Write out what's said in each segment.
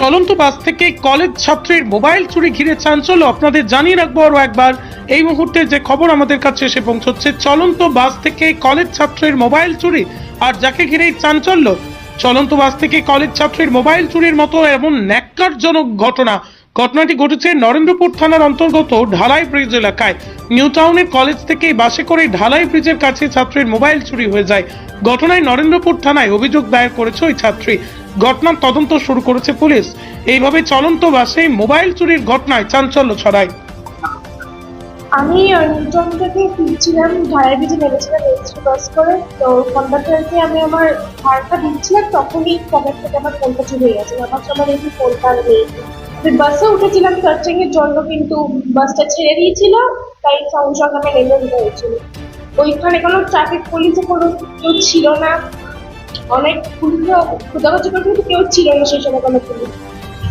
চলন্ত বাস থেকে কলেজ ছাত্রের মোবাইল চুরি ঘিরে চাঞ্চল্য আপনাদের জানিয়ে রাখব আরও একবার। এই মুহূর্তে যে খবর আমাদের কাছে এসে পৌঁছচ্ছে, চলন্ত বাস থেকে কলেজ ছাত্রের মোবাইল চুরি আর যাকে ঘিরেই চাঞ্চল্য। চলন্ত বাস থেকে কলেজ ছাত্রের মোবাইল চুরির মতো এমন ন্যাক্কারজনক ঘটনা ঘটনাটি ঘটেছে নরেন্দ্রপুর থানার অন্তর্গত ঢালাই ব্রিজ এলাকায়। নিউ টাউনের কলেজ থেকে বাসে করে ঢালাই ব্রিজের কাছে ছাত্রের মোবাইল চুরি হয়ে যায়। ঘটনায় নরেন্দ্রপুর থানায় অভিযোগ দায়ের করেছে ওই ছাত্রী। ঘটনার তদন্ত শুরু করেছে পুলিশ। এইভাবে চলন্ত বাসে মোবাইল চুরির ঘটনায় চাঞ্চল্য ছড়ায়। আমি নিউটন থেকে ফিরছিলাম, ঢালাই ব্রিজে নেমেছিলাম এক্সট্রা বাস করে। তো কন্ডাক্টরকে আমি আমার ভাড়াটা দিচ্ছিলাম তখনই পকেট থেকে আমার ফোনটা চুরি হয়ে গেছে। আমার সময় দেখি ফোনটা নেই। বাসে উঠেছিলাম সার্চিং এর জন্য কিন্তু বাসটা ছেড়ে দিয়েছিল, তাই সঙ্গে সঙ্গে আমি নেমে হয়েছিল। ওইখানে কোনো ট্রাফিক পুলিশে কোনো কেউ ছিল না। অনেক করতে কিন্তু কেউ ছিল না সেই সময় কোনো পুলিশ।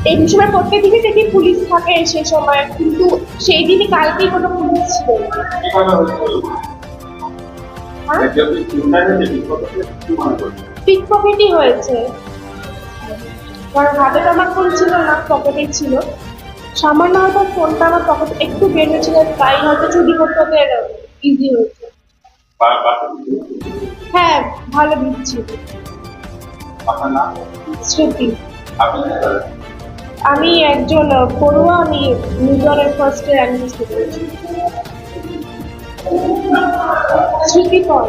এই সময় প্রত্যেক দিনই দেখি পুলিশ থাকে সেই সময়, কিন্তু সেই দিনই কালকেই কোনো পুলিশ ছিল হ্যাঁ? পিক পকেটই হয়েছে। কারণ হাতে আমার ফোন ছিল না পকেটেই ছিল। সামান্য হয়তো ফোনটা আমার পকেট একটু বের হয়েছিল তাই হয়তো চুরি করতে ওদের ইজি হয়েছে। হ্যাঁ ভালো দিচ্ছি। স্মৃতি আমি একজন পড়ুয়া আমি নিউটনের ফার্স্ট ইয়ার অ্যাডমিনিস্ট্রেশন স্মৃতি পল